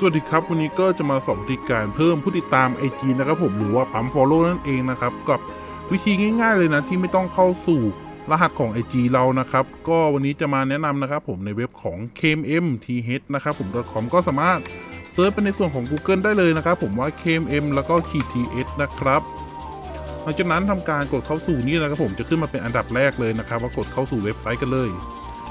สวัสดีครับ วันนี้ก็จะมาสอนวิธีการเพิ่มผู้ติดตาม IG นะครับผมหรือว่าปั๊ม Follow นั่นเองนะครับกับวิธีง่าย ๆ เลยนะที่ไม่ต้องเข้าสู่รหัสของ IG เรานะครับ ก็วันนี้จะมาแนะนำนะครับผมในเว็บของ kmth นะครับผม .com ก็สามารถเซิร์ชไปในส่วนของ Google ได้เลยนะครับผมว่า kmm แล้วก็ขีด th นะครับหลังจากนั้นทำการกดเข้าสู่นี่นะครับผมจะขึ้นมาเป็นอันดับแรกเลยนะครับว่ากดเข้าสู่เว็บไซต์กันเลย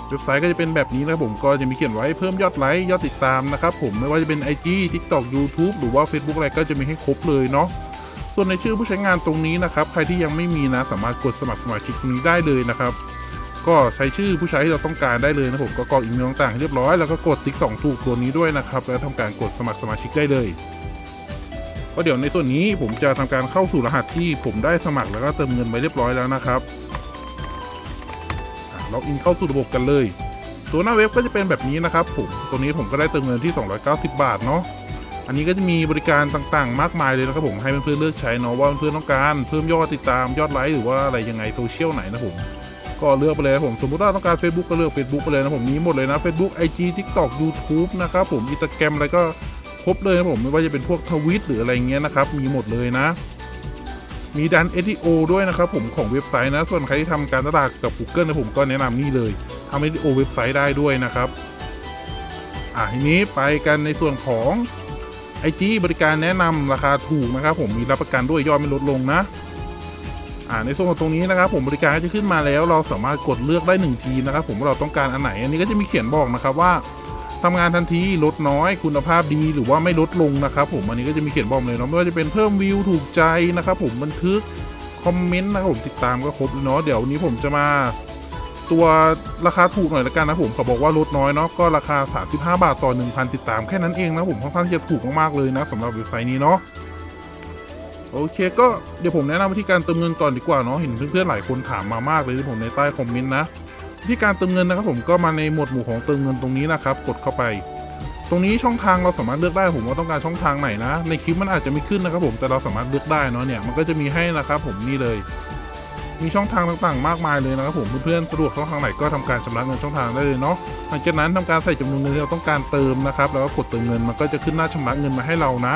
เว็บไซต์ก็จะเป็นแบบนี้นะครับผมก็จะมีเขียนไว้เพิ่มยอดไลค์ยอดติดตามนะครับผมไม่ว่าจะเป็น IG TikTok YouTube หรือว่า Facebook อะไรก็จะมีให้ครบเลยเนาะส่วนในชื่อผู้ใช้งานตรงนี้นะครับใครที่ยังไม่มีนะสามารถกดสมัครสมาชิกตรงนี้ได้เลยนะครับก็ใช้ชื่อผู้ใช้ที่เราต้องการได้เลยนะผมก็กรอกอีเมลต่างๆให้เรียบร้อยแล้วก็กดติ๊กสองถูกตัวนี้ด้วยนะครับแล้วทำการกดสมัครสมาชิกได้เลยก็เดี๋ยวในส่วนนี้ผมจะทำการเข้าสู่รหัสที่ผมได้สมัครแล้วก็เติมเงินไปเรียบร้อยแล้วนะครับ ล็อกอินเข้าสู่ระบบกันเลย ตัวหน้าเว็บก็จะเป็นแบบนี้นะครับผมตัวนี้ผมก็ได้เติมเงินที่ 290 บาทเนาะอันนี้ก็จะมีบริการต่างๆ มากมายเลยนะครับผมให้เพื่อนๆเลือกใช้เนาะว่าเพื่อนๆต้องการเพิ่มยอดติดตามยอดไลค์หรือว่าอะไรยังไงโซเชียลไหนนะผมก็เลือกไปเลยครับผมสมมติว่าต้องการ Facebook ก็เลือก Facebook ไปเลยนะผมมีหมดเลยนะ Facebook IG TikTok YouTube นะครับผม Instagram อะไรก็ครบเลยนะผมไม่ว่าจะเป็นพวกทวิตหรืออะไรเงี้ยนะครับมีหมดเลยนะ มีดัน SEO ด้วยนะครับผมของเว็บไซต์นะ ส่วนใครที่ทำการตลาดกับ Google นะผมก็แนะนำนี่เลยทำ SEO เว็บไซต์ได้ด้วยนะครับ อะทีนี้ไปกันในส่วนของ IG บริการแนะนำราคาถูกนะครับ ผมมีรับประกันด้วยยอดไม่ลดลงนะอ่าในส่วนของตรงนี้นะครับ ผมบริการก็จะขึ้นมาแล้ว เราสามารถกดเลือกได้หนึ่งทีนะครับ ผมว่าเราต้องการอันไหน อันนี้ก็จะมีเขียนบอกนะครับว่า ทำงานทันทีลดน้อยคุณภาพดีหรือว่าไม่ลดลงนะครับผมอันนี้ก็จะมีเขียนบอกเลยเนาะไม่ว่าจะเป็นเพิ่มวิวถูกใจนะครับผมบันทึกคอมเมนต์นะครับผมติดตามก็ครบเนาะเดี๋ยววันนี้ผมจะมาตัวราคาถูกหน่อยละกันนะผมเขาบอกว่าลดน้อยเนาะก็ราคา 35 บาทต่อ 1,000 ติดตามแค่นั้นเองนะผมค่อนข้างจะถูกมากๆเลยนะสำหรับเว็บไซต์นี้เนาะโอเคก็เดี๋ยวผมแนะนำวิธีการเติมเงินก่อนดีกว่าเนาะเห็นเพื่อนๆหลายคนถามมามากเลยที่ผมในใต้คอมเมนต์นะ วิธีการเติมเงินนะครับผมก็มาในหมวดหมู่ของเติมเงินตรงนี้นะครับ กดเข้าไป ตรงนี้ช่องทางเราสามารถเลือกได้ผมว่าต้องการช่องทางไหนนะ ในคลิปมันอาจจะไม่ขึ้นนะครับ ผมแต่เราสามารถเลือกได้เนาะเนี่ยมันก็จะมีให้นะครับ ผมนี่เลย มีช่องทางต่างๆ มากมายเลยนะครับผมเพื่อนๆสะดวกช่องทางไหนก็ทำการชำระเงินช่องทางได้เลยเนาะหลังจากนั้นทำการใส่จำนวนเงินที่เราต้องการเติมนะครับ แล้วก็กดเติมเงินมันก็จะขึ้นหน้าชำระเงินมาให้เรานะ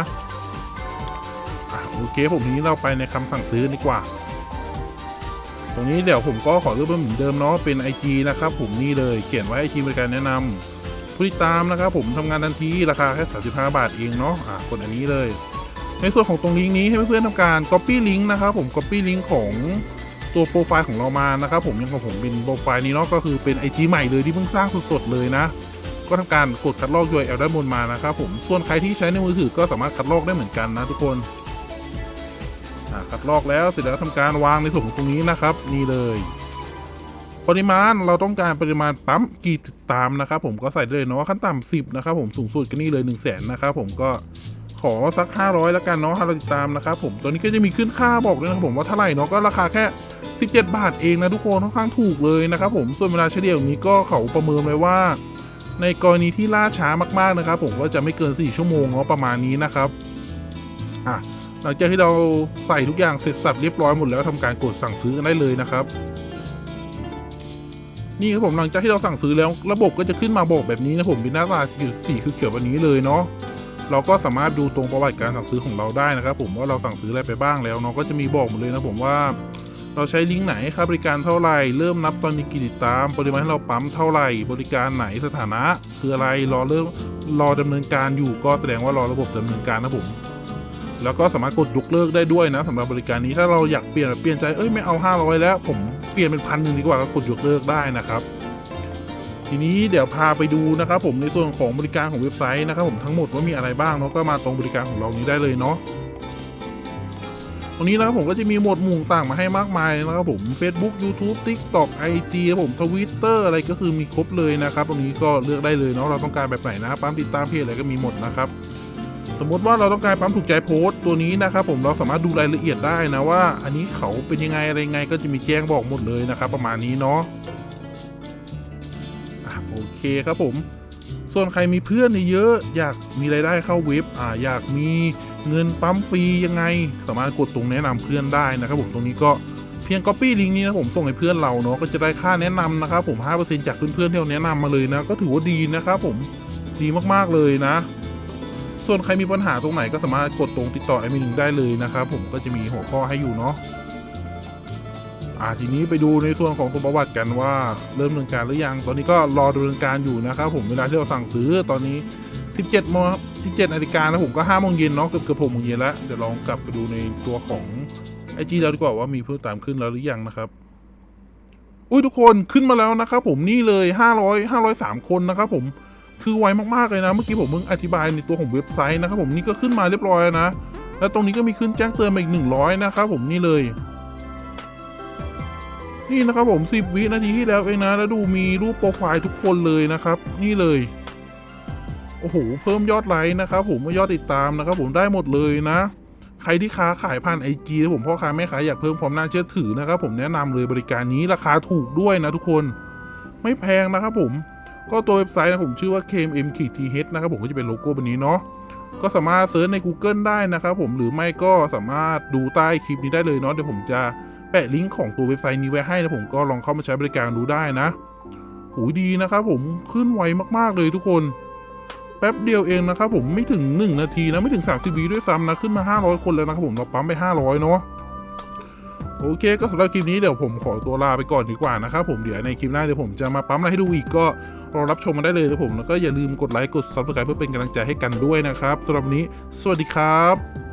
โอเคผมทีนี้เราไปในคำสั่งซื้อดีกว่า รงนี้เดี๋ยวผมก็ขอเลือกเป็นเหมือนเดิมเนาะเป็น IG นะครับผมนี่เลยเขียนไว้ IG บริการแนะนำผู้ติดตามนะครับผมทำงานทันทีราคาแค่ 35 บาทเองเนาะอะกดอันนี้เลย ในส่วนของตรงลิงก์นี้ให้เพื่อนๆทำการ Copy ลิงก์นะครับผม Copy ลิงก์ของตัวโปรไฟล์ของเรามานะครับผมยังของผมเป็นโปรไฟล์นี้เนาะก็คือเป็น IG ใหม่เลยที่เพิ่งสร้างสดๆเลยนะก็ทำการกดคัดลอก URL ด้านบนมานะครับผมส่วนใครที่ใช้ในมือถือก็สามารถคัดลอกได้เหมือนกันนะทุกคน คัดลอกแล้วเสร็จแล้วทำการวางในส่วนของตรงนี้นะครับ นี่เลย ปริมาณเราต้องการปริมาณปั๊มกี่ติดตามนะครับ ผมก็ใส่เลยเนาะขั้นต่ำสิบนะครับผมสูงสุดก็นี่เลย1นึ่งแสนนะครับผมก็ขอสัก 500 แล้วกันเนาะห้าร้อยติดตามนะครับผมตัวนี้ก็จะมีขึ้นค่าบอกด้วยนะครับผมว่าเท่าไหร่เนาะก็ราคาแค่ 17 บาทเองนะทุกคนค่อนข้างถูกเลยนะครับผมส่วนเวลาเฉลี่ยองนี้ก็เขาประเมินไว้ว่า ในกรณีที่ล่าช้ามากๆนะครับ ผมก็จะไม่เกิน 4 ชั่วโมงเนาะประมาณนี้นะครับอะ หลังจากที่เราใส่ทุกอย่างเสร็จสับเรียบร้อยหมดแล้วทำการกดสั่งซื้อกันได้เลยนะครับ นี่ครับผมหลังจากที่เราสั่งซื้อแล้วระบบก็จะขึ้นมาบอกแบบนี้นะผมเป็นหน้าตาสีเขียวแบบนี้เลยเนาะเราก็สามารถดูตรงประวัติการสั่งซื้อของเราได้นะครับ ผมว่าเราสั่งซื้ออะไรไปบ้างแล้วเนาะก็จะมีบอกหมดเลยนะผมว่าเราใช้ลิงก์ไหนค่าบริการเท่าไหร่เริ่มนับตอนมีกี่ติดตาม ปริมาณที่เราปั๊มเท่าไหร่ บริการไหนสถานะ คืออะไรรอเริ่มรอดำเนินการอยู่ก็แสดงว่ารอระบบดำเนินการนะผม แล้วก็สามารถกดยกเลิกได้ด้วยนะสำหรับบริการนี้ถ้าเราอยากเปลี่ยนเปลี่ยนใจเอ้ยไม่เอา 500 แล้ว ผมเปลี่ยนเป็นพันหนึ่งดีกว่าก็กดยกเลิกได้นะครับทีนี้เดี๋ยวพาไปดูนะครับผมในส่วนของบริการของเว็บไซต์นะครับผมทั้งหมดว่ามีอะไรบ้างเนาะก็มาตรงบริการของเรานี้ได้เลยเนาะตรงนี้นะครับผมก็จะมีหมวดหมู่ต่างมาให้มากมายนะครับผม Facebook YouTube TikTok IG ครับผม Twitter อะไรก็คือมีครบเลยนะครับ ตรงนี้ก็เลือกได้เลยเนาะเราต้องการแบบไหนนะปั๊มติดตามเพจอะไรก็มีหมดนะครับ สมมติว่าเราต้องการปั๊มถูกใจโพสต์ตัวนี้นะครับผมเราสามารถดูรายละเอียดได้นะว่า อันนี้เขาเป็นยังไงอะไรยังไงก็จะมีแจ้งบอกหมดเลยนะครับ ประมาณนี้เนาะอะโอเคครับผม ส่วนใครมีเพื่อนเยอะอยากมีรายได้เข้าเว็บอ่าอยากมีเงินปั๊มฟรียังไง สามารถกดตรงแนะนำเพื่อนได้นะครับผมตรงนี้ก็เพียง Copy ลิงก์นี้นะผมส่งให้เพื่อนเราเนาะก็จะได้ค่าแนะนำนะครับผม5%จากเพื่อนๆที่เราแนะนำมาเลยนะ ก็ถือว่าดีนะครับผมดีมากๆเลยนะ ส่วนใครมีปัญหาตรงไหนก็สามารถกดตรงติดต่อแอดมินได้เลยนะครับผมก็จะมีหัวข้อให้อยู่เนาะอ่าทีนี้ไปดูในส่วนของตัวประวัติกันว่าเริ่มดำเนินการหรือยัง ตอนนี้ก็รอดำเนินการอยู่นะครับผมเวลาที่เราสั่งซื้อตอนนี้ 17โมง17นาฬิกาแล้วผมก็5โมงเย็นเนาะเกือบเกือบ6โมงเย็นแล้วเดี๋ยวลองกลับไปดูในตัวของไอจีเราดีกว่าว่ามีเพิ่มตามขึ้นแล้วหรือยังนะครับอุ้ยทุกคนขึ้นมาแล้วนะครับผมนี่เลย 500 503 คนนะครับผม คือไวมากๆเลยนะ เมื่อกี้ผมเพิ่งอธิบายในตัวของเว็บไซต์นะครับผมนี่ก็ขึ้นมาเรียบร้อยนะ แล้วตรงนี้ก็มีขึ้นแจ้งเตือนมาอีก 100 นะครับผมนี่เลย นี่นะครับผม 10 วินาทีที่แล้วเองนะ แล้วดูมีรูปโปรไฟล์ทุกคนเลยนะครับ นี่เลย โอ้โห เพิ่มยอดไลค์นะครับผมยอดติดตามนะครับผมได้หมดเลยนะ ใครที่ค้าขายผ่านไอจีนะผมพ่อค้าแม่ค้าอยากเพิ่มความน่าเชื่อถือนะครับผมแนะนำเลยบริการนี้ราคาถูกด้วยนะทุกคน ไม่แพงนะครับผม ก็ตัวเว็บไซต์นะผมชื่อว่า KMM-TH นะครับผมก็จะเป็นโลโก้แบบนี้เนาะก็สามารถเซิร์ชใน Google ได้นะครับผมหรือไม่ก็สามารถดูใต้คลิปนี้ได้เลยเนาะเดี๋ยวผมจะแปะลิงก์ของตัวเว็บไซต์นี้ไว้ให้นะผมก็ลองเข้ามาใช้บริการดูได้นะหูดีนะครับผมขึ้นไวมากๆเลยทุกคน แป๊บเดียวเองนะครับผมไม่ถึง 1 นาทีนะไม่ถึง 30วิด้วยซ้ำนะขึ้นมา 500 คนแล้วนะครับผมเราปั๊มไป 500 เนาะ โอเคก็สำหรับคลิปนี้เดี๋ยวผมขอตัวลาไปก่อนดีกว่านะครับผมเดี๋ยวในคลิปหน้าเดี๋ยวผมจะมาปั๊มอะไรให้ดูอีกก็รอรับชมมาได้เลยนะผมแล้วก็อย่าลืมกดไลค์กด subscribe เพื่อเป็นกำลังใจให้กันด้วยนะครับสำหรับนี้ สวัสดีครับ